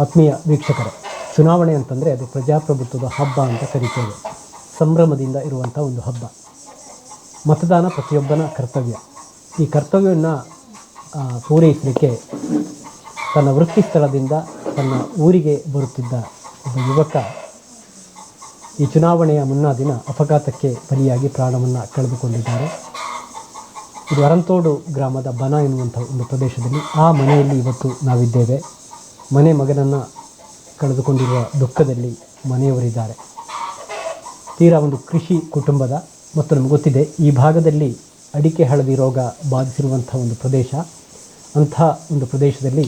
ಆತ್ಮೀಯ ವೀಕ್ಷಕರೇ, ಚುನಾವಣೆ ಅಂತಂದರೆ ಅದು ಪ್ರಜಾಪ್ರಭುತ್ವದ ಹಬ್ಬ ಅಂತ ಕರಿತೇವೆ. ಸಂಭ್ರಮದಿಂದ ಇರುವಂಥ ಒಂದು ಹಬ್ಬ. ಮತದಾನ ಪ್ರತಿಯೊಬ್ಬನ ಕರ್ತವ್ಯ. ಈ ಕರ್ತವ್ಯವನ್ನು ಪೂರೈಸಲಿಕ್ಕೆ ತನ್ನ ವೃತ್ತಿ ಸ್ಥಳದಿಂದ ತನ್ನ ಊರಿಗೆ ಬರುತ್ತಿದ್ದ ಒಬ್ಬ ಯುವಕ ಈ ಚುನಾವಣೆಯ ಮುನ್ನಾ ದಿನ ಅಪಘಾತಕ್ಕೆ ಬಲಿಯಾಗಿ ಪ್ರಾಣವನ್ನು ಕಳೆದುಕೊಂಡಿದ್ದಾರೆ. ಇದು ಅರಂತೋಡು ಗ್ರಾಮದ ಬನ ಎನ್ನುವಂಥ ಒಂದು ಪ್ರದೇಶದಲ್ಲಿ ಆ ಮನೆಯಲ್ಲಿ ಇವತ್ತು ನಾವಿದ್ದೇವೆ. ಮನೆ ಮಗನನ್ನು ಕಳೆದುಕೊಂಡಿರುವ ದುಃಖದಲ್ಲಿ ಮನೆಯವರಿದ್ದಾರೆ. ತೀರಾ ಒಂದು ಕೃಷಿ ಕುಟುಂಬದ, ಮತ್ತು ನಮಗೆ ಗೊತ್ತಿದೆ, ಈ ಭಾಗದಲ್ಲಿ ಅಡಿಕೆ ಹಳದಿ ರೋಗ ಬಾಧಿಸಿರುವಂಥ ಒಂದು ಪ್ರದೇಶ. ಅಂಥ ಒಂದು ಪ್ರದೇಶದಲ್ಲಿ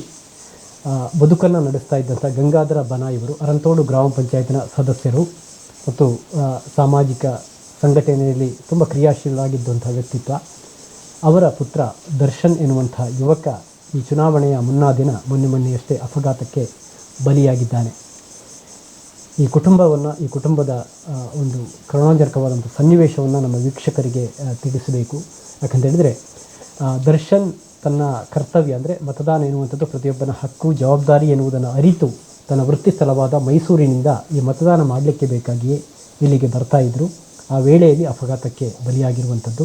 ಬದುಕನ್ನು ನಡೆಸ್ತಾ ಇದ್ದಂಥ ಗಂಗಾಧರ ಬನ ಇವರು, ಅರಂತೋಡು ಗ್ರಾಮ ಪಂಚಾಯತಿನ ಸದಸ್ಯರು, ಮತ್ತು ಸಾಮಾಜಿಕ ಸಂಘಟನೆಯಲ್ಲಿ ತುಂಬ ಕ್ರಿಯಾಶೀಲರಾಗಿದ್ದಂಥ ವ್ಯಕ್ತಿತ್ವ. ಅವರ ಪುತ್ರ ದರ್ಶನ್ ಎನ್ನುವಂಥ ಯುವಕ ಈ ಚುನಾವಣೆಯ ಮುನ್ನಾ ದಿನ ಮೊನ್ನೆ ಮೊನ್ನೆಯಷ್ಟೇ ಅಪಘಾತಕ್ಕೆ ಬಲಿಯಾಗಿದ್ದಾನೆ. ಈ ಕುಟುಂಬವನ್ನು, ಈ ಕುಟುಂಬದ ಒಂದು ಕರುಣಾಜನಕವಾದಂಥ ಸನ್ನಿವೇಶವನ್ನು ನಮ್ಮ ವೀಕ್ಷಕರಿಗೆ ತಿಳಿಸಬೇಕು. ಯಾಕಂತೇಳಿದರೆ ದರ್ಶನ್ ತನ್ನ ಕರ್ತವ್ಯ ಅಂದರೆ ಮತದಾನ ಎನ್ನುವಂಥದ್ದು ಪ್ರತಿಯೊಬ್ಬನ ಹಕ್ಕು, ಜವಾಬ್ದಾರಿ ಎನ್ನುವುದನ್ನು ಅರಿತು ತನ್ನ ವೃತ್ತಿ ಸ್ಥಳವಾದ ಮೈಸೂರಿನಿಂದ ಈ ಮತದಾನ ಮಾಡಲಿಕ್ಕೆ ಬೇಕಾಗಿಯೇ ಇಲ್ಲಿಗೆ ಬರ್ತಾ ಇದ್ದರು ಆ ವೇಳೆಯಲ್ಲಿ ಅಪಘಾತಕ್ಕೆ ಬಲಿಯಾಗಿರುವಂಥದ್ದು.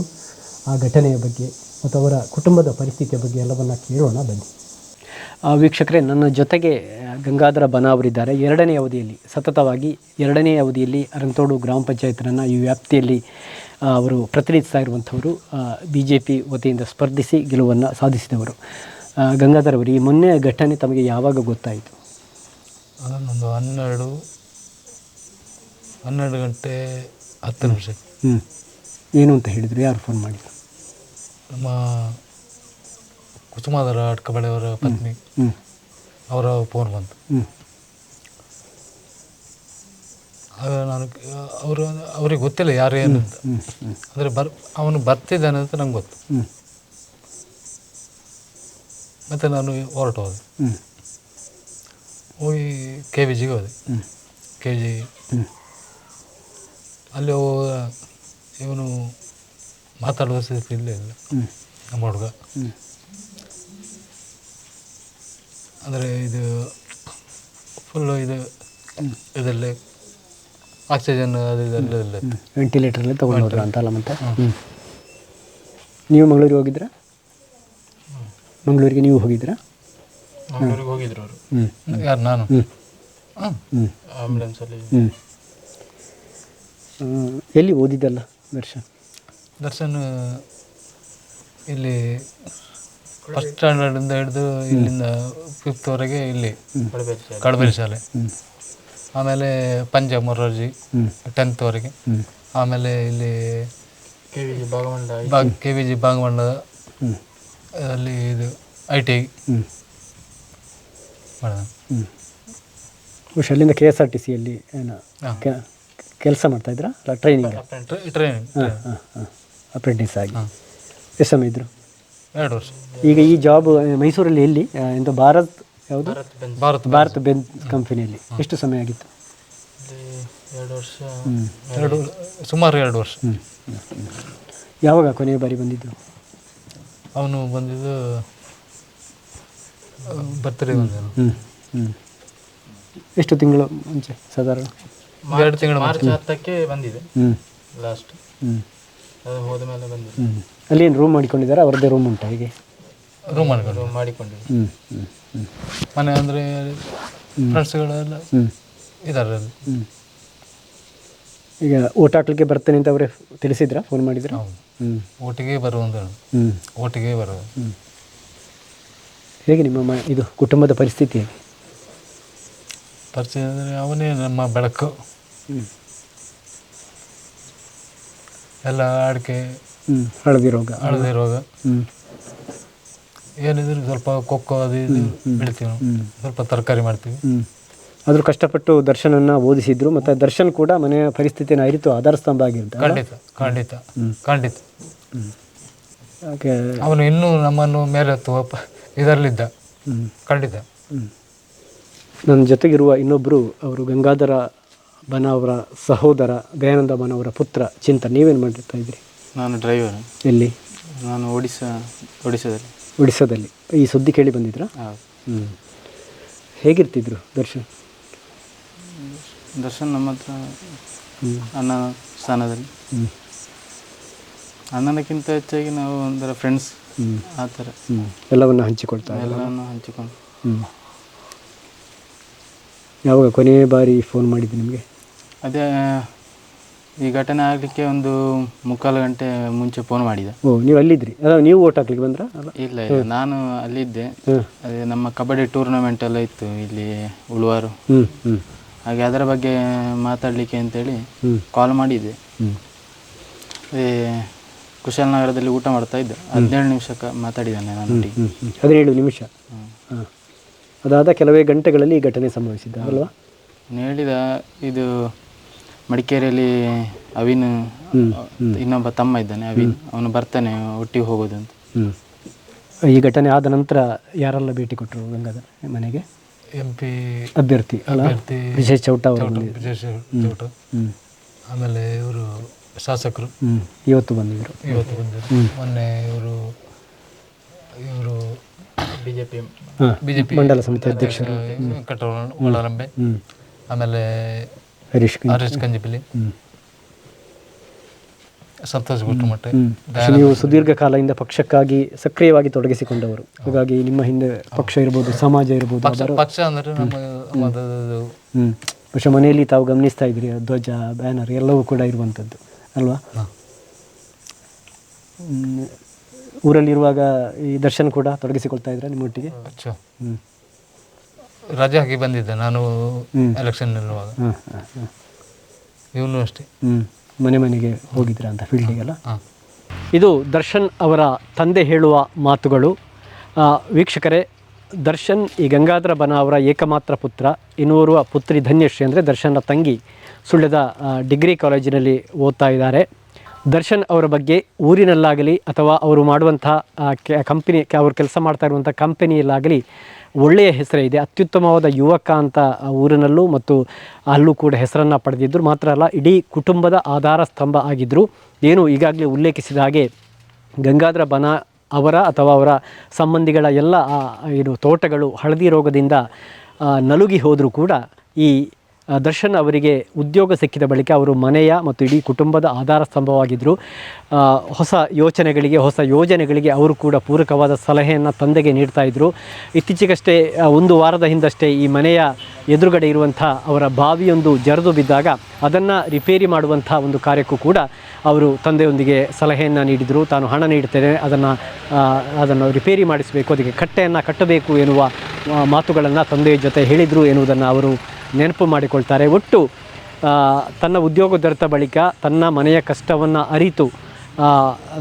ಆ ಘಟನೆಯ ಬಗ್ಗೆ ಮತ್ತು ಅವರ ಕುಟುಂಬದ ಪರಿಸ್ಥಿತಿಯ ಬಗ್ಗೆ ಎಲ್ಲವನ್ನ ಕೇಳೋಣ ಬನ್ನಿ. ವೀಕ್ಷಕರೇ ನನ್ನ ಜೊತೆಗೆ ಗಂಗಾಧರ ಬನ ಅವರಿದ್ದಾರೆ ಎರಡನೇ ಅವಧಿಯಲ್ಲಿ ಸತತವಾಗಿ ಎರಡನೇ ಅವಧಿಯಲ್ಲಿ ಅರಂತೋಡು ಗ್ರಾಮ ಪಂಚಾಯತ್ನನ್ನು ಈ ವ್ಯಾಪ್ತಿಯಲ್ಲಿ ಅವರು ಪ್ರತಿನಿಧಿಸ್ತಾ ಇರುವಂಥವರು ಬಿ ಜೆ ಪಿ ವತಿಯಿಂದ ಸ್ಪರ್ಧಿಸಿ ಗೆಲುವನ್ನು ಸಾಧಿಸಿದವರು. ಗಂಗಾಧರ ಗಂಗಾಧರ್ ಅವರು ಈ ಮೊನ್ನೆ ಘಟನೆ ತಮಗೆ ಯಾವಾಗ ಗೊತ್ತಾಯಿತು? ಅದನ್ನೊಂದು ಹನ್ನೆರಡು ಹನ್ನೆರಡು ಗಂಟೆ ಹತ್ತು ನಿಮಿಷ. ಹ್ಞೂ ಏನು ಅಂತ ಹೇಳಿದರು? ಯಾರು ಫೋನ್ ಮಾಡಿದ್ರು ನಮ್ಮ ಕುಸುಮಾಧರ ಅಟ್ಕಬಳೆಯವರ ಪತ್ನಿ. ಅವರ ಫೋನ್ ಬಂತು. ಆಗ ನಾನು ಅವರು ಅವ್ರಿಗೆ ಗೊತ್ತಿಲ್ಲ ಯಾರು ಏನು ಅಂತ. ಅಂದರೆ ಬರ್ ಅವನು ಬರ್ತಿದ್ದಾನೆ ಅಂತ ನಂಗೆ ಗೊತ್ತು. ಮತ್ತು ನಾನು ಹೊರಟು ಹೋದೆ. ಹೋಗಿ ಕೆ ವಿ ಜಿಗೆ ಹೋದೆ. ಕೆ ಜಿ ಅಲ್ಲಿ ಇವನು ಮಾತಾಡುವ ಸ್ಥಿತಿ ಇಲ್ಲೇ ಇಲ್ಲ. ಹ್ಞೂ ನಮ್ಮ ಹುಡುಗ. ಅಂದರೆ ಇದು ಫುಲ್ಲು ಇದು ಇದರಲ್ಲಿ ಆಕ್ಸಿಜನ್ ಅದು ಇದೆಲ್ಲ ಇಲ್ಲ. ಇತ್ತು. ವೆಂಟಿಲೇಟರ್ಲೇ ತೊಗೊಂಡು ಹೋದ್ರ ಅಂತಲ್ಲ ಮತ್ತೆ? ಹ್ಞೂ ನೀವು ಮಂಗಳೂರಿಗೆ ಹೋಗಿದ್ರಾ? ಮಂಗಳೂರಿಗೆ ನೀವು ಹೋಗಿದ್ರಾ? ಮಂಗಳೂರಿಗೆ ಹೋಗಿದ್ರು ಅವರು. ಹ್ಞೂ ಯಾರು ನಾನು? ಹ್ಞೂ ಹಾಂ ಹ್ಞೂ ಆಂಬುಲೆನ್ಸಲ್ಲಿ ಹ್ಞೂ ಎಲ್ಲಿ ಓದಿದ್ದಲ್ಲ ದರ್ಶನ್ ದರ್ಶನ್ ಇಲ್ಲಿ ಫಸ್ಟ್ ಸ್ಟ್ಯಾಂಡರ್ಡಿಂದ ಹಿಡಿದು ಇಲ್ಲಿಂದ ಫಿಫ್ತ್ವರೆಗೆ ಇಲ್ಲಿ ಕಳಬೇರಿ ಶಾಲೆ. ಕಡಬೇರಿ ಶಾಲೆ ಹ್ಞೂ ಆಮೇಲೆ ಪಂಜಾಬ್ ಮೊರಾರ್ಜಿ ಹ್ಞೂ ಟೆಂತ್ವರೆಗೆ ಹ್ಞೂ ಆಮೇಲೆ ಇಲ್ಲಿ ಕೆ ವಿ ಜಿ ಭಾಗಮಂಡ ಬಾ ಕೆ ವಿ ಜಿ ಅಲ್ಲಿ ಇದು ಐ ಟಿ ಐ ಮಾಡಿದ. ಅಲ್ಲಿಂದ ಕೆ ಎಸ್ ಆರ್ ಟಿ ಸಿಯಲ್ಲಿ ಏನು ಹಾಂ. ಕೆಲಸ ಮಾಡ್ತಾ ಇದ್ರಾ? ಟ್ರೈನಿಂಗ್ ಟ್ರೈನಿಂಗ್ ಹಾಂ ಹಾಂ ಹಾಂ. ಅಪ್ರೆಂಟಿಸ್ ಆಗಿ. ಎಷ್ಟು ಸಮಯ ಇದ್ದರು ಎರಡು ವರ್ಷ. ಈಗ ಈ ಜಾಬ್ ಮೈಸೂರಲ್ಲಿ ಎಲ್ಲಿ ಎಂತ ಭಾರತ್ ಯಾವುದು? ಭಾರತ್ ಭಾರತ ಬೆನ್ ಕಂಪನಿಯಲ್ಲಿ ಎಷ್ಟು ಸಮಯ ಆಗಿತ್ತು? ಎರಡು ವರ್ಷ. ಹ್ಞೂ ಎರಡು ಸುಮಾರು ಎರಡು ವರ್ಷ. ಹ್ಞೂ ಯಾವಾಗ ಕೊನೆಯ ಬಾರಿ ಬಂದಿದ್ದು? ಅವನು ಬಂದಿದ್ದು ಬಂದನು ಹ್ಞೂ ಹ್ಞೂ ಎಷ್ಟು ತಿಂಗಳು ಮುಂಚೆ ಸಾಧಾರಣ? ಎರಡು ತಿಂಗಳು ಮಾರ್ಚ್ ಹತ್ತಕ್ಕೆ ಬಂದಿದೆ. ಹ್ಞೂ ಲಾಸ್ಟ್ ಹ್ಞೂ ಅದು ಹೋದ ಮೇಲೆ ಬಂದಿದೆ. ಹ್ಞೂ ಅಲ್ಲಿ ಏನು ರೂಮ್ ಮಾಡಿಕೊಂಡಿದ್ದಾರೆ? ಅವ್ರದ್ದೇ ರೂಮ್ ಉಂಟಾ ಹೀಗೆ? ರೂಮ್ ಮಾಡ್ಕೊಂಡು ರೂಮ್ ಮಾಡಿಕೊಂಡಿದೆ ಹ್ಞೂ ಹ್ಞೂ ಹ್ಞೂ ಮನೆ ಅಂದರೆ ಫ್ರೆಂಡ್ಸ್ಗಳೆಲ್ಲ ಹ್ಞೂ ಇದ್ದಾರೆ ಹ್ಞೂ ಈಗ ಓಟ್ ಹಾಕ್ಲಿಕ್ಕೆ ಬರ್ತೇನೆ ಅಂತ ಅವರೇ ತಿಳಿಸಿದ್ರಾ? ಫೋನ್ ಮಾಡಿದ್ರು? ಹೌದು. ಹ್ಞೂ ಒಟ್ಟಿಗೆ ಬರುವಂತ ಹ್ಞೂ ಒಟ್ಟಿಗೆ ಬರುವ. ಹ್ಞೂ ಹೇಗೆ ನಿಮ್ಮ ಮ ಇದು ಕುಟುಂಬದ ಪರಿಸ್ಥಿತಿ ಹೇಗೆ? ಪರಿಚಯ ಅಂದರೆ ಅವನೇ ನಮ್ಮ ಬೆಳಕು. ಹ್ಞೂ ಎಲ್ಲ ಅಡಿಕೆ ಹ್ಞೂ ಹಳದಿ ರೋಗ. ಹಳದಿ ರೋಗ. ಹ್ಞೂ ಏನಿದ್ರು ಸ್ವಲ್ಪ ಕೊಕ್ಕೋ ಅದು ಇದು ಬೆಳಿತೀವಿ ನಾವು. ಸ್ವಲ್ಪ ತರಕಾರಿ ಮಾಡ್ತೀವಿ. ಹ್ಞೂ ಆದರೂ ಕಷ್ಟಪಟ್ಟು ದರ್ಶನನ್ನ ಓದಿಸಿದ್ರು ಮತ್ತು ದರ್ಶನ್ ಕೂಡ ಮನೆಯ ಪರಿಸ್ಥಿತಿನ ಅರಿತು ಆಧಾರ ಸ್ತಂಭ ಆಗಿರುತ್ತೆ ಖಂಡಿತ ಖಂಡಿತ ಖಂಡಿತ. ಓಕೆ ಅವನು ಇನ್ನೂ ನಮ್ಮನ್ನು ಪ- ಇದರಲ್ಲಿದ್ದ. ಖಂಡಿತ. ನನ್ನ ಜೊತೆಗಿರುವ ಇನ್ನೊಬ್ಬರು ಅವರು ಗಂಗಾಧರ ಬನ ಅವರ ಸಹೋದರ ದಯಾನಂದ ಬನವರ ಪುತ್ರ ಚಿಂತ ನೀವೇನು ಮಾಡಿರ್ತಾ ಇದ್ದೀರಿ? ನಾನು ಡ್ರೈವರ್ ಎಲ್ಲಿ? ನಾನು ಒಡಿಸ್ಸಾ ಒಡಿಸ್ಸಾದಲ್ಲಿ ಒಡಿಸ್ಸಾದಲ್ಲಿ. ಈ ಸುದ್ದಿ ಕೇಳಿ ಬಂದಿದ್ರಾ? ಹ್ಞೂ ಹೇಗಿರ್ತಿದ್ರು ದರ್ಶನ್? ದರ್ಶನ್ ನಮ್ಮ ಹತ್ರ ಅಣ್ಣ ಸ್ಥಾನದಲ್ಲಿ. ಹ್ಞೂ ಅಣ್ಣನಕ್ಕಿಂತ ಹೆಚ್ಚಾಗಿ ನಾವು ಒಂಥರ ಫ್ರೆಂಡ್ಸ್ ಆ ಥರ. ಹ್ಞೂ ಎಲ್ಲವನ್ನು ಹಂಚಿಕೊಳ್ತಾ ಎಲ್ಲವನ್ನು ಹಂಚಿಕೊಂಡು. ಹ್ಞೂ ಯಾವಾಗ ಕೊನೆಯ ಬಾರಿ ಫೋನ್ ಮಾಡಿದ್ದು ನಿಮಗೆ? ಅದೇ ಈ ಘಟನೆ ಆಗಲಿಕ್ಕೆ ಒಂದು ಮುಕ್ಕಾಲು ಗಂಟೆ ಮುಂಚೆ ಫೋನ್ ಮಾಡಿದ. ಓ ನೀವು ಅಲ್ಲಿದ್ರಿ? ಅಲ್ಲ ನೀವು ಓಟ್ ಹಾಕ್ಲಿಕ್ಕೆ ಬಂದ್ರಾ? ಅಲ್ಲ. ಇಲ್ಲ ಇಲ್ಲ ನಾನು ಅಲ್ಲಿದ್ದೆ. ಅದೇ ನಮ್ಮ ಕಬಡ್ಡಿ ಟೂರ್ನಮೆಂಟ್ ಎಲ್ಲ ಇತ್ತು ಇಲ್ಲಿ ಉಳುವಾರು. ಹಾಗೆ ಅದರ ಬಗ್ಗೆ ಮಾತಾಡಲಿಕ್ಕೆ ಅಂತೇಳಿ ಕಾಲ್ ಮಾಡಿದ್ದೆ ಅದೇ ಕುಶಾಲನಗರದಲ್ಲಿ ಊಟ ಮಾಡ್ತಾ ಇದ್ದೆ. ಹದಿನೇಳು ನಿಮಿಷಕ್ಕೆ ಮಾತಾಡಿದ್ದಾನೆ ನನ್ನೊಟ್ಟಿಗೆ ಹದಿನೇಳು ನಿಮಿಷ? ಹಾಂ. ಅದಾದ ಕೆಲವೇ ಗಂಟೆಗಳಲ್ಲಿ ಈ ಘಟನೆ ಸಂಭವಿಸಿದ್ದ ಅಲ್ವಾ? ಹೇಳಿದ ಇದು ಮಡಿಕೇರಿಯಲ್ಲಿ ಅವಿನ್ ಇನ್ನೊಬ್ಬ ತಮ್ಮ ಇದ್ದಾನೆ ಅವಿನ್. ಅವನು ಬರ್ತಾನೆ ಒಟ್ಟಿಗೆ ಹೋಗೋದು ಅಂತ. ಹ್ಞೂ ಈ ಘಟನೆ ಆದ ನಂತರ ಯಾರೆಲ್ಲ ಭೇಟಿ ಕೊಟ್ಟರು ಗಂಗಾಧರ್ ಮನೆಗೆ? ಎಂ ಪಿ ಅಭ್ಯರ್ಥಿ ಅಲ್ಲ? ವಿಶೇಷ ಚೌಟ ಅವರು ವಿಜಯ್ ಚೌಟ. ಹ್ಞೂ ಆಮೇಲೆ ಇವರು ಶಾಸಕರು. ಹ್ಞೂ ಇವತ್ತು ಬಂದಿದ್ರು ಇವತ್ತು ಬಂದಿದ್ರು ಮೊನ್ನೆ ಇವರು ಇವರು ಬಿಜೆಪಿ ಜೆ ಪಿ ಹಾಂ ಬಿಜೆಪಿ ಮಂಡಲ ಸಮಿತಿ ಅಧ್ಯಕ್ಷರು. ಕಟ್ಟೋಳ ಒಳರಂಬೆ ಹ್ಞೂ ಆಮೇಲೆ ಹರೀಶ್ ಕಂಜಿಪಿಲಿ ಸಂತೋಷ್ ಗುಟ್ಟಮಟ್ಟೆ ನೀವು ಸುದೀರ್ಘ ಕಾಲದಿಂದ ಪಕ್ಷಕ್ಕಾಗಿ ಸಕ್ರಿಯವಾಗಿ ತೊಡಗಿಸಿಕೊಂಡವರು. ಹಾಗಾಗಿ ನಿಮ್ಮ ಹಿಂದೆ ಪಕ್ಷ ಇರ್ಬೋದು ಸಮಾಜ ಇರ್ಬೋದು ಪಕ್ಷ ಅಂದ್ರೆ ನಮ್ಮ ಬಹುಶಃ ಮನೆಯಲ್ಲಿ ತಾವು ಗಮನಿಸ್ತಾ ಇದ್ರಿ ಧ್ವಜ ಬ್ಯಾನರ್ ಎಲ್ಲವೂ ಕೂಡ ಇರುವಂಥದ್ದು ಅಲ್ವಾ. ಊರಲ್ಲಿರುವಾಗ ಈ ದರ್ಶನ್ ಕೂಡ ತೊಡಗಿಸಿಕೊಳ್ತಾ ಇದ್ರ ನಿಮ್ಮೊಟ್ಟಿಗೆ? ಹ್ಮ್. ಹ್ಞೂ ರಜೆ ಹಾಕಿ ಬಂದಿದ್ದೆ ನಾನು ಎಲೆಕ್ಷನ್ ನಿಲ್ಲುವಾಗ ಇವನು ಅಷ್ಟೇ. ಮನೆ ಮನೆಗೆ ಹೋಗಿದ್ರ ಅಂತ ಫೀಲ್ಡಿಗೆಲ್ಲ? ಇದು ದರ್ಶನ್ ಅವರ ತಂದೆ ಹೇಳುವ ಮಾತುಗಳು. ವೀಕ್ಷಕರೇ ದರ್ಶನ್ ಈ ಗಂಗಾಧರ ಬನ ಅವರ ಏಕಮಾತ್ರ ಪುತ್ರ ಇನ್ನೋರ್ವ ಪುತ್ರಿ ಧನ್ಯಶ್ರೀ ಅಂದರೆ ದರ್ಶನ್ನ ತಂಗಿ ಸುಳ್ಯದ ಡಿಗ್ರಿ ಕಾಲೇಜಿನಲ್ಲಿ ಓದ್ತಾ ಇದ್ದಾರೆ. ದರ್ಶನ್ ಅವರ ಬಗ್ಗೆ ಊರಿನಲ್ಲಾಗಲಿ ಅಥವಾ ಅವರು ಮಾಡುವಂಥ ಕಂಪನಿ ಅವರು ಕೆಲಸ ಮಾಡ್ತಾ ಇರುವಂಥ ಕಂಪನಿಯಲ್ಲಾಗಲಿ ಒಳ್ಳೆಯ ಹೆಸರೇ ಇದೆ ಅತ್ಯುತ್ತಮವಾದ ಯುವಕ ಅಂತ ಊರಿನಲ್ಲೂ ಮತ್ತು ಅಲ್ಲೂ ಕೂಡ ಹೆಸರನ್ನು ಪಡೆದಿದ್ದರು ಮಾತ್ರ ಅಲ್ಲ, ಇಡೀ ಕುಟುಂಬದ ಆಧಾರ ಸ್ತಂಭ ಆಗಿದ್ದರು ಏನು ಈಗಾಗಲೇ ಉಲ್ಲೇಖಿಸಿದ ಹಾಗೆ ಗಂಗಾಧರ ಬನ ಅವರ ಅಥವಾ ಅವರ ಸಂಬಂಧಿಗಳ ಎಲ್ಲ ಏನು ತೋಟಗಳು ಹಳದಿ ರೋಗದಿಂದ ನಲುಗಿ ಹೋದರೂ ಕೂಡ ಈ ದರ್ಶನ್ ಅವರಿಗೆ ಉದ್ಯೋಗ ಸಿಕ್ಕಿದ ಬಳಿಕ ಅವರು ಮನೆಯ ಮತ್ತು ಇಡೀ ಕುಟುಂಬದ ಆಧಾರ ಸ್ತಂಭವಾಗಿದ್ದರು ಹೊಸ ಯೋಚನೆಗಳಿಗೆ, ಹೊಸ ಯೋಜನೆಗಳಿಗೆ ಅವರು ಕೂಡ ಪೂರಕವಾದ ಸಲಹೆಯನ್ನು ತಂದೆಗೆ ನೀಡ್ತಾ ಇದ್ದರು ಇತ್ತೀಚೆಗಷ್ಟೇ ಒಂದು ವಾರದ ಹಿಂದಷ್ಟೇ ಈ ಮನೆಯ ಎದುರುಗಡೆ ಇರುವಂಥ ಅವರ ಬಾವಿಯೊಂದು ಜರಿದು ಬಿದ್ದಾಗ ಅದನ್ನು ರಿಪೇರಿ ಮಾಡುವಂಥ ಒಂದು ಕಾರ್ಯಕ್ಕೂ ಕೂಡ ಅವರು ತಂದೆಯೊಂದಿಗೆ ಸಲಹೆಯನ್ನು ನೀಡಿದರು. ತಾನು ಹಣ ನೀಡ್ತೇನೆ ಅದನ್ನು ಅದನ್ನು ರಿಪೇರಿ ಮಾಡಿಸಬೇಕು, ಅದಕ್ಕೆ ಕಟ್ಟೆಯನ್ನು ಕಟ್ಟಬೇಕು ಎನ್ನುವ ಮಾತುಗಳನ್ನು ತಂದೆಯ ಜೊತೆ ಹೇಳಿದರು ಎನ್ನುವುದನ್ನು ಅವರು ನೆನಪು ಮಾಡಿಕೊಳ್ತಾರೆ. ಒಟ್ಟು ತನ್ನ ಉದ್ಯೋಗ ದೊರೆತ ಬಳಿಕ ತನ್ನ ಮನೆಯ ಕಷ್ಟವನ್ನು ಅರಿತು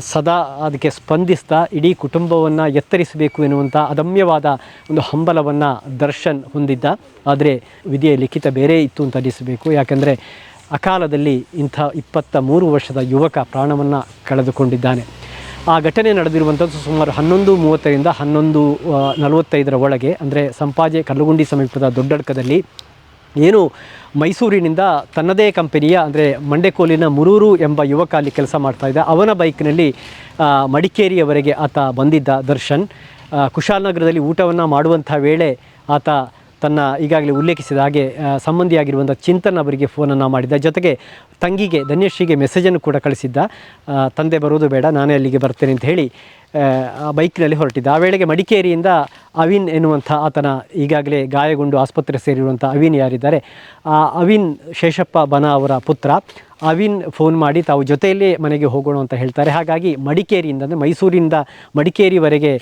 ಸದಾ ಅದಕ್ಕೆ ಸ್ಪಂದಿಸ್ತಾ ಇಡೀ ಕುಟುಂಬವನ್ನು ಎತ್ತರಿಸಬೇಕು ಎನ್ನುವಂಥ ಅದಮ್ಯವಾದ ಒಂದು ಹಂಬಲವನ್ನು ದರ್ಶನ್ ಹೊಂದಿದ್ದ. ಆದರೆ ವಿಧಿಯ ಲಿಖಿತ ಬೇರೆ ಇತ್ತು ಅಂತ ಅನಿಸಬೇಕು. ಯಾಕೆಂದರೆ ಅಕಾಲದಲ್ಲಿ ಇಂಥ ಇಪ್ಪತ್ತ ಮೂರು ವರ್ಷದ ಯುವಕ ಪ್ರಾಣವನ್ನು ಕಳೆದುಕೊಂಡಿದ್ದಾನೆ. ಆ ಘಟನೆ ನಡೆದಿರುವಂಥದ್ದು ಸುಮಾರು ಹನ್ನೊಂದು ಮೂವತ್ತರಿಂದ ಹನ್ನೊಂದು ನಲವತ್ತೈದರ ಒಳಗೆ. ಅಂದರೆ ಸಂಪಾಜೆ ಕಲ್ಲುಗುಂಡಿ ಸಮೀಪದ ದೊಡ್ಡಡ್ಕದಲ್ಲಿ ಏನು ಮೈಸೂರಿನಿಂದ ತನ್ನದೇ ಕಂಪನಿಯ, ಅಂದರೆ ಮಂಡೆಕೋಲಿನ ಮುರೂರು ಎಂಬ ಯುವಕ ಅಲ್ಲಿ ಕೆಲಸ ಮಾಡ್ತಾ ಇದ್ದ ಅವನ ಬೈಕ್ನಲ್ಲಿ ಮಡಿಕೇರಿಯವರೆಗೆ ಆತ ಬಂದಿದ್ದ ದರ್ಶನ್. ಕುಶಾಲನಗರದಲ್ಲಿ ಊಟವನ್ನು ಮಾಡುವಂಥ ವೇಳೆ ಆತ ತನ್ನ ಈಗಾಗಲೇ ಉಲ್ಲೇಖಿಸಿದ ಹಾಗೆ ಸಂಬಂಧಿಯಾಗಿರುವಂಥ ಚಿಂತನ್ ಅವರಿಗೆ ಫೋನನ್ನು ಮಾಡಿದ್ದ. ಜೊತೆಗೆ ತಂಗಿಗೆ, ಧನ್ಯಶ್ರೀಗೆ ಮೆಸೇಜನ್ನು ಕೂಡ ಕಳಿಸಿದ್ದ. ತಂದೆ ಬರೋದು ಬೇಡ, ನಾನೇ ಅಲ್ಲಿಗೆ ಬರ್ತೇನೆ ಅಂತ ಹೇಳಿ ಬೈಕ್ನಲ್ಲಿ ಹೊರಟಿದ್ದ. ಆ ವೇಳೆಗೆ ಮಡಿಕೇರಿಯಿಂದ ಅವಿನ್ ಎನ್ನುವಂಥ ಆತನ ಈಗಾಗಲೇ ಗಾಯಗೊಂಡು ಆಸ್ಪತ್ರೆ ಸೇರಿರುವಂಥ ಅವಿನ್ ಯಾರಿದ್ದಾರೆ? ಆ, ಅವಿನ್ ಶೇಷಪ್ಪ ಬನ ಅವರ ಪುತ್ರ. ಅವಿನ್ ಫೋನ್ ಮಾಡಿ ತಾವು ಜೊತೆಯಲ್ಲೇ ಮನೆಗೆ ಹೋಗೋಣ ಅಂತ ಹೇಳ್ತಾರೆ. ಹಾಗಾಗಿ ಮಡಿಕೇರಿಯಿಂದ ಅಂದರೆ ಮೈಸೂರಿಂದ ಮಡಿಕೇರಿವರೆಗೆ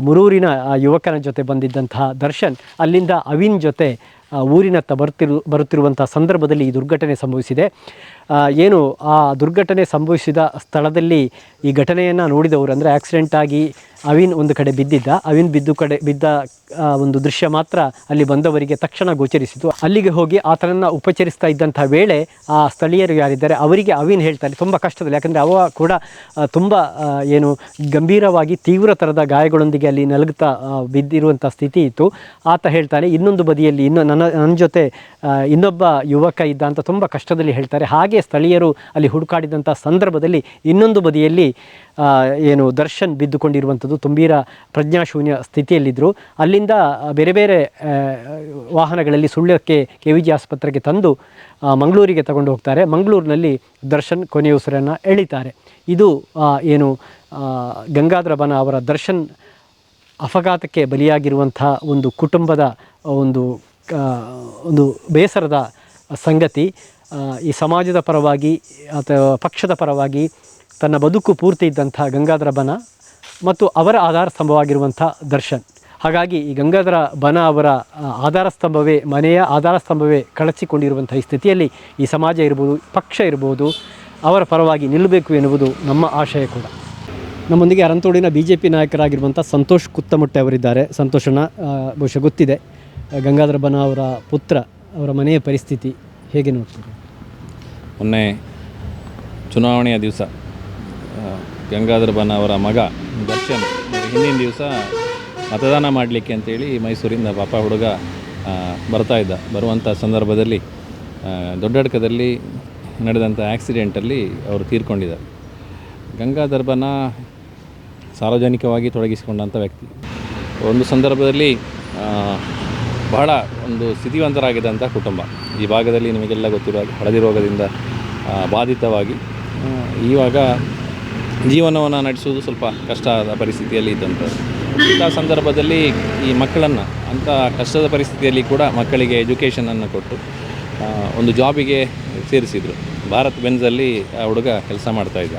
ಮುರೂರಿನ ಯುವಕನ ಜೊತೆ ಬಂದಿದ್ದಂತಹ ದರ್ಶನ್, ಅಲ್ಲಿಂದ ಅವಿನ್ ಜೊತೆ ಊರಿನತ್ತ ಬರ್ತಿರು, ಬರುತ್ತಿರುವಂಥ ಸಂದರ್ಭದಲ್ಲಿ ಈ ದುರ್ಘಟನೆ ಸಂಭವಿಸಿದೆ. ಏನು, ಆ ದುರ್ಘಟನೆ ಸಂಭವಿಸಿದ ಸ್ಥಳದಲ್ಲಿ ಈ ಘಟನೆಯನ್ನು ನೋಡಿದವರು ಅಂದರೆ ಆಕ್ಸಿಡೆಂಟ್ ಆಗಿ ಅವಿನ್ ಒಂದು ಕಡೆ ಬಿದ್ದಿದ್ದ, ಅವಿನ್ ಬಿದ್ದು ಕಡೆ ಬಿದ್ದ ಒಂದು ದೃಶ್ಯ ಮಾತ್ರ ಅಲ್ಲಿ ಬಂದವರಿಗೆ ತಕ್ಷಣ ಗೋಚರಿಸಿತು. ಅಲ್ಲಿಗೆ ಹೋಗಿ ಆತನನ್ನು ಉಪಚರಿಸ್ತಾ ಇದ್ದಂಥ ವೇಳೆ, ಆ ಸ್ಥಳೀಯರು ಯಾರಿದ್ದಾರೆ, ಅವರಿಗೆ ಅವಿನ್ ಹೇಳ್ತಾರೆ, ತುಂಬ ಕಷ್ಟದಲ್ಲಿ. ಯಾಕಂದರೆ ಅವ ಕೂಡ ತುಂಬ ಏನು ಗಂಭೀರವಾಗಿ ತೀವ್ರ ಥರದ ಗಾಯಗಳೊಂದಿಗೆ ಅಲ್ಲಿ ನಲಗುತ್ತಾ ಬಿದ್ದಿರುವಂಥ ಸ್ಥಿತಿ ಇತ್ತು. ಆತ ಹೇಳ್ತಾನೆ, ಇನ್ನೊಂದು ಬದಿಯಲ್ಲಿ ಇನ್ನು ನನ್ನ ನನ್ನ ಜೊತೆ ಇನ್ನೊಬ್ಬ ಯುವಕ ಇದ್ದ ಅಂತ ತುಂಬ ಕಷ್ಟದಲ್ಲಿ ಹೇಳ್ತಾರೆ. ಹಾಗೆ ಸ್ಥಳೀಯರು ಅಲ್ಲಿ ಹುಡುಕಾಡಿದಂಥ ಸಂದರ್ಭದಲ್ಲಿ ಇನ್ನೊಂದು ಬದಿಯಲ್ಲಿ ಏನು ದರ್ಶನ್ ಬಿದ್ದುಕೊಂಡಿರುವಂಥದ್ದು ತುಂಬೀರ ಪ್ರಜ್ಞಾಶೂನ್ಯ ಸ್ಥಿತಿಯಲ್ಲಿದ್ದರು ಅಲ್ಲಿಂದ ಬೇರೆ ಬೇರೆ ವಾಹನಗಳಲ್ಲಿ ಸುಳ್ಳಕ್ಕೆ ಕೆ ವಿ ಜಿ ಆಸ್ಪತ್ರೆಗೆ ತಂದು ಮಂಗಳೂರಿಗೆ ತಗೊಂಡು ಹೋಗ್ತಾರೆ. ಮಂಗಳೂರಿನಲ್ಲಿ ದರ್ಶನ್ ಕೊನೆಯುಸಿರನ್ನು ಎಳಿತಾರೆ. ಇದು ಏನು ಗಂಗಾಧ್ರಬನ ಗಂಗಾಧರ ಬನ ಅವರ ದರ್ಶನ್ ಅಪಘಾತಕ್ಕೆ ಬಲಿಯಾಗಿರುವಂಥ ಒಂದು ಕುಟುಂಬದ ಒಂದು ಒಂದು ಬೇಸರದ ಸಂಗತಿ. ಈ ಸಮಾಜದ ಪರವಾಗಿ ಅಥವಾ ಪಕ್ಷದ ಪರವಾಗಿ ತನ್ನ ಬದುಕು ಪೂರ್ತಿ ಇದ್ದಂಥ ಗಂಗಾಧರ ಬನ ಮತ್ತು ಅವರ ಆಧಾರ ಸ್ತಂಭವಾಗಿರುವಂಥ ದರ್ಶನ್. ಹಾಗಾಗಿ ಈ ಗಂಗಾಧರ ಬನ ಅವರ ಆಧಾರ ಸ್ತಂಭವೇ, ಮನೆಯ ಆಧಾರ ಸ್ತಂಭವೇ ಕಳಚಿಕೊಂಡಿರುವಂಥ ಈ ಸ್ಥಿತಿಯಲ್ಲಿ ಈ ಸಮಾಜ ಇರ್ಬೋದು, ಪಕ್ಷ ಇರ್ಬೋದು, ಅವರ ಪರವಾಗಿ ನಿಲ್ಲಬೇಕು ಎನ್ನುವುದು ನಮ್ಮ ಆಶಯ ಕೂಡ. ನಮ್ಮೊಂದಿಗೆ ಅರಂತೋಡಿನ ಬಿ ಜೆ ಪಿ ನಾಯಕರಾಗಿರುವಂಥ ಸಂತೋಷ್ ಕುತ್ತಮುಟ್ಟೆ ಅವರಿದ್ದಾರೆ. ಸಂತೋಷನ ಬಹುಶಃ ಗೊತ್ತಿದೆ, ಗಂಗಾಧರ ಬನ ಅವರ ಪುತ್ರ, ಅವರ ಮನೆಯ ಪರಿಸ್ಥಿತಿ ಹೇಗೆ ನೋಡ್ತೀರಿ? ಮೊನ್ನೆ ಚುನಾವಣೆಯ ದಿವಸ ಗಂಗಾಧರ ಅವರ ಮಗ ದರ್ಶನ್. ಹಿಂದಿನ ದಿವಸ ಮತದಾನ ಮಾಡಲಿಕ್ಕೆ ಅಂತೇಳಿ ಮೈಸೂರಿಂದ ಪಾಪ ಹುಡುಗ ಬರ್ತಾ ಇದ್ದ. ಬರುವಂಥ ಸಂದರ್ಭದಲ್ಲಿ ದೊಡ್ಡಡ್ಕದಲ್ಲಿ ನಡೆದಂಥ ಆ್ಯಕ್ಸಿಡೆಂಟಲ್ಲಿ ಅವರು ತೀರ್ಕೊಂಡಿದ್ದಾರೆ. ಗಂಗಾಧರ್ಬನ ಸಾರ್ವಜನಿಕವಾಗಿ ತೊಡಗಿಸಿಕೊಂಡಂಥ ವ್ಯಕ್ತಿ. ಒಂದು ಸಂದರ್ಭದಲ್ಲಿ ಬಹಳ ಒಂದು ಸ್ಥಿತಿವಂತರಾಗಿದ್ದಂಥ ಕುಟುಂಬ. ಈ ಭಾಗದಲ್ಲಿ ನಿಮಗೆಲ್ಲ ಗೊತ್ತಿರುವ ಹಳದಿ ರೋಗದಿಂದ ಬಾಧಿತವಾಗಿ ಇವಾಗ ಜೀವನವನ್ನು ನಡೆಸುವುದು ಸ್ವಲ್ಪ ಕಷ್ಟದ ಪರಿಸ್ಥಿತಿಯಲ್ಲಿ ಇದ್ದಂಥದ್ದು. ಇಂಥ ಸಂದರ್ಭದಲ್ಲಿ ಈ ಮಕ್ಕಳನ್ನು ಅಂಥ ಕಷ್ಟದ ಪರಿಸ್ಥಿತಿಯಲ್ಲಿ ಕೂಡ ಮಕ್ಕಳಿಗೆ ಎಜುಕೇಷನನ್ನು ಕೊಟ್ಟು ಒಂದು ಜಾಬಿಗೆ ಸೇರಿಸಿದರು. ಭಾರತ್ ಬೆನ್ಸಲ್ಲಿ ಆ ಹುಡುಗ ಕೆಲಸ ಮಾಡ್ತಾಯಿದ್ದ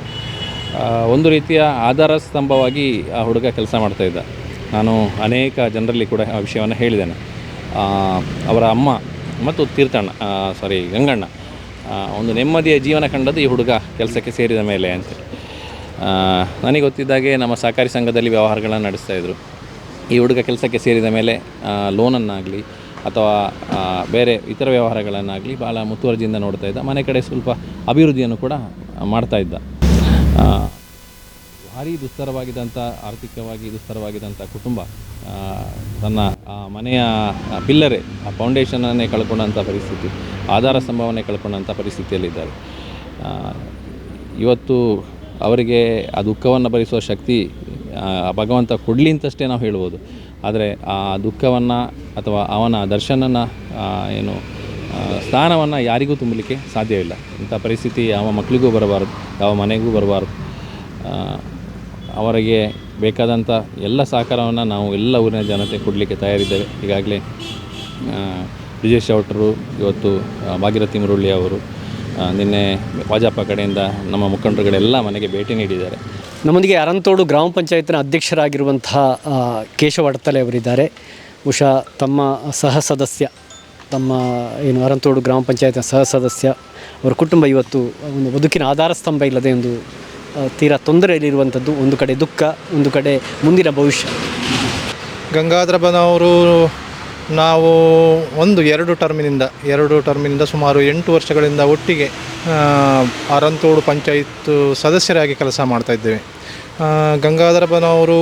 ಒಂದು ರೀತಿಯ ಆಧಾರ ಸ್ತಂಭವಾಗಿ ಆ ಹುಡುಗ ಕೆಲಸ ಮಾಡ್ತಾಯಿದ್ದ ನಾನು ಅನೇಕ ಜನರಲ್ಲಿ ಕೂಡ ಆ ವಿಷಯವನ್ನು ಹೇಳಿದ್ದೇನೆ. ಅವರ ಅಮ್ಮ ಮತ್ತು ತೀರ್ಥಣ್ಣ ಸಾರಿ ಗಂಗಣ್ಣ ಒಂದು ನೆಮ್ಮದಿಯ ಜೀವನ ಕಂಡದ್ದು ಈ ಹುಡುಗ ಕೆಲಸಕ್ಕೆ ಸೇರಿದ ಮೇಲೆ ಅಂತೇಳಿ ಆ, ನನಗೆ ಗೊತ್ತಿದ್ದಾಗೆ ನಮ್ಮ ಸಹಕಾರಿ ಸಂಘದಲ್ಲಿ ವ್ಯವಹಾರಗಳನ್ನು ನಡೆಸ್ತಾಯಿದ್ರು ಈ ಹುಡುಗ ಕೆಲಸಕ್ಕೆ ಸೇರಿದ ಮೇಲೆ ಲೋನನ್ನಾಗಲಿ ಅಥವಾ ಬೇರೆ ಇತರ ವ್ಯವಹಾರಗಳನ್ನಾಗಲಿ ಭಾಳ ಮುತುವರ್ಜಿಯಿಂದ ನೋಡ್ತಾ ಇದ್ದ. ಮನೆ ಕಡೆ ಸ್ವಲ್ಪ ಅಭಿವೃದ್ಧಿಯನ್ನು ಕೂಡ ಮಾಡ್ತಾ ಇದ್ದ. ಆ, ಭಾರಿ ದುಸ್ತರವಾಗಿದ್ದಂಥ ಆರ್ಥಿಕವಾಗಿ ದುಸ್ತರವಾಗಿದ್ದಂಥ ಕುಟುಂಬ ತನ್ನ ಮನೆಯ ಪಿಲ್ಲರೆ ಆ ಫೌಂಡೇಶನನ್ನೇ ಕಳ್ಕೊಂಡಂಥ ಪರಿಸ್ಥಿತಿ ಆಧಾರ ಸ್ತಂಭವನ್ನೇ ಕಳ್ಕೊಂಡಂಥ ಪರಿಸ್ಥಿತಿಯಲ್ಲಿದ್ದಾರೆ. ಇವತ್ತು ಅವರಿಗೆ ಆ ದುಃಖವನ್ನು ಭರಿಸುವ ಶಕ್ತಿ ಭಗವಂತ ಕೊಡಲಿ ಅಂತಷ್ಟೇ ನಾವು ಹೇಳ್ಬೋದು. ಆದರೆ ಆ ದುಃಖವನ್ನು ಅಥವಾ ಅವನ ದರ್ಶನನ ಏನು ಸ್ಥಾನವನ್ನು ಯಾರಿಗೂ ತುಂಬಲಿಕ್ಕೆ ಸಾಧ್ಯವಿಲ್ಲ ಇಂಥ ಪರಿಸ್ಥಿತಿ ಯಾವ ಮಕ್ಕಳಿಗೂ ಬರಬಾರ್ದು, ಯಾವ ಮನೆಗೂ ಬರಬಾರ್ದು. ಅವರಿಗೆ ಬೇಕಾದಂಥ ಎಲ್ಲ ಸಹಕಾರವನ್ನು ನಾವು ಎಲ್ಲ ಊರಿನ ಜನತೆ ಕೊಡಲಿಕ್ಕೆ ತಯಾರಿದ್ದೇವೆ. ಈಗಾಗಲೇ ಬ್ರಿಜೇಶ್ ಔಟ್ರು ಇವತ್ತು ಭಾಗೀರಥಿ ಮುರುಳಿ ಅವರು ನಿನ್ನೆ ಭಾಜಪ ಕಡೆಯಿಂದ ನಮ್ಮ ಮುಖಂಡರುಗಳೆಲ್ಲ ಮನೆಗೆ ಭೇಟಿ ನೀಡಿದ್ದಾರೆ. ನಮ್ಮೊಂದಿಗೆ ಅರಂತೋಡು ಗ್ರಾಮ ಪಂಚಾಯತ್ನ ಅಧ್ಯಕ್ಷರಾಗಿರುವಂತಹ ಕೇಶವ ಅಡ್ತಲೆ ಅವರಿದ್ದಾರೆ. ಉಷಾ ತಮ್ಮ ಸಹ ಸದಸ್ಯ ತಮ್ಮ ಏನು ಅರಂತೋಡು ಗ್ರಾಮ ಪಂಚಾಯತ್ನ ಸಹ ಸದಸ್ಯ ಅವರ ಕುಟುಂಬ ಇವತ್ತು ಒಂದು ಬದುಕಿನ ಆಧಾರ ಸ್ತಂಭ ಇಲ್ಲದೆ ಒಂದು ತೀರಾ ತೊಂದರೆಯಲ್ಲಿರುವಂಥದ್ದು ಒಂದು ಕಡೆ ದುಃಖ ಒಂದು ಕಡೆ ಮುಂದಿನ ಭವಿಷ್ಯ. ಗಂಗಾಧರ ಬನವರು ನಾವು ಒಂದು ಎರಡು ಟರ್ಮಿನಿಂದ ಎರಡು ಟರ್ಮಿನಿಂದ ಸುಮಾರು ಎಂಟು ವರ್ಷಗಳಿಂದ ಒಟ್ಟಿಗೆ ಅರಂತೋಡು ಪಂಚಾಯತ್ ಸದಸ್ಯರಾಗಿ ಕೆಲಸ ಮಾಡ್ತಾಯಿದ್ದೇವೆ ಆ, ಗಂಗಾಧರ ಬನವರು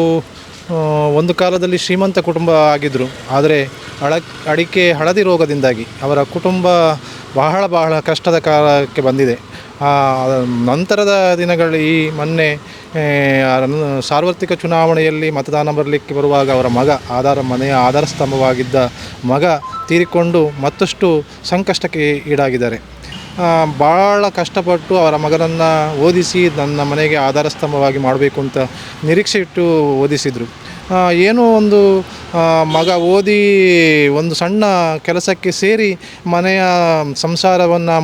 ಒಂದು ಕಾಲದಲ್ಲಿ ಶ್ರೀಮಂತ ಕುಟುಂಬ ಆಗಿದ್ದರು ಆದರೆ ಅಳ ಅಡಿಕೆ ಹಳದಿ ರೋಗದಿಂದಾಗಿ ಅವರ ಕುಟುಂಬ ಬಹಳ ಬಹಳ ಕಷ್ಟದ ಕಾಲಕ್ಕೆ ಬಂದಿದೆ. ನಂತರದ ದಿನಗಳಲ್ಲಿ ಈ ಮೊನ್ನೆ ಸಾರ್ವತ್ರಿಕ ಚುನಾವಣೆಯಲ್ಲಿ ಮತದಾನ ಬರಲಿಕ್ಕೆ ಬರುವಾಗ ಅವರ ಮಗ, ಆಧಾರ ಮನೆಯ ಆಧಾರ ಸ್ತಂಭವಾಗಿದ್ದ ಮಗ ತೀರಿಕೊಂಡು ಮತ್ತಷ್ಟು ಸಂಕಷ್ಟಕ್ಕೆ ಈಡಾಗಿದ್ದಾರೆ. ಭಾಳ ಕಷ್ಟಪಟ್ಟು ಅವರ ಮಗನನ್ನು ಓದಿಸಿ, ನನ್ನ ಮನೆಗೆ ಆಧಾರ ಸ್ತಂಭವಾಗಿ ಮಾಡಬೇಕು ಅಂತ ನಿರೀಕ್ಷೆ ಇಟ್ಟು ಓದಿಸಿದರು. ಏನೋ ಒಂದು ಮಗ ಓದಿ ಒಂದು ಸಣ್ಣ ಕೆಲಸಕ್ಕೆ ಸೇರಿ ಮನೆಯ ಸಂಸಾರವನ್ನು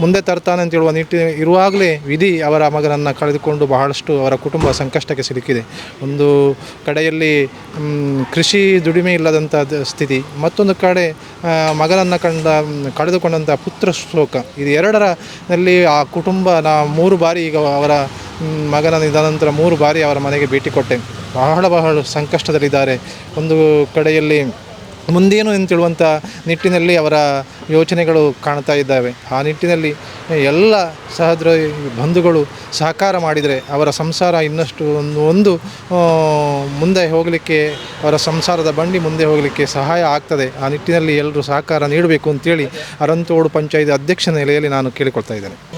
ಮುಂದೆ ತರ್ತಾನೆ ಅಂತ ಹೇಳುವ ನಿಟ್ಟಿ ಇರುವಾಗಲೇ ವಿಧಿ ಅವರ ಮಗನನ್ನು ಕಳೆದುಕೊಂಡು ಬಹಳಷ್ಟು ಅವರ ಕುಟುಂಬ ಸಂಕಷ್ಟಕ್ಕೆ ಸಿಲುಕಿದೆ. ಒಂದು ಕಡೆಯಲ್ಲಿ ಕೃಷಿ ದುಡಿಮೆ ಇಲ್ಲದಂಥ ಸ್ಥಿತಿ, ಮತ್ತೊಂದು ಕಡೆ ಮಗನನ್ನು ಕಂಡ ಕಳೆದುಕೊಂಡಂಥ ಪುತ್ರ ಶೋಕ. ಇದು ಎರಡರಲ್ಲಿ ಆ ಕುಟುಂಬ ನಾ ಮೂರು ಬಾರಿ ಈಗ ಅವರ ಮಗನ ನಿಧಾನಂತರ ಮೂರು ಬಾರಿ ಅವರ ಮನೆಗೆ ಭೇಟಿ ಕೊಟ್ಟೆ. ಬಹಳ ಬಹಳ ಸಂಕಷ್ಟದಲ್ಲಿದ್ದಾರೆ. ಒಂದು ಕಡೆಯಲ್ಲಿ ಮುಂದೇನು ತಿಳುವಂಥ ನಿಟ್ಟಿನಲ್ಲಿ ಅವರ ಯೋಚನೆಗಳು ಕಾಣ್ತಾ ಇದ್ದಾವೆ. ಆ ನಿಟ್ಟಿನಲ್ಲಿ ಎಲ್ಲ ಸಹದ್ರ ಬಂಧುಗಳು ಸಹಕಾರ ಮಾಡಿದರೆ ಅವರ ಸಂಸಾರ ಇನ್ನಷ್ಟು ಒಂದು ಒಂದು ಮುಂದೆ ಹೋಗಲಿಕ್ಕೆ, ಅವರ ಸಂಸಾರದ ಬಂಡಿ ಮುಂದೆ ಹೋಗಲಿಕ್ಕೆ ಸಹಾಯ ಆಗ್ತದೆ. ಆ ನಿಟ್ಟಿನಲ್ಲಿ ಎಲ್ಲರೂ ಸಹಕಾರ ನೀಡಬೇಕು ಅಂತೇಳಿ ಅರಂತೋಡು ಪಂಚಾಯತ್ ಅಧ್ಯಕ್ಷ ನೆಲೆಯಲ್ಲಿ ನಾನು ಕೇಳಿಕೊಳ್ತಾ ಇದ್ದೇನೆ.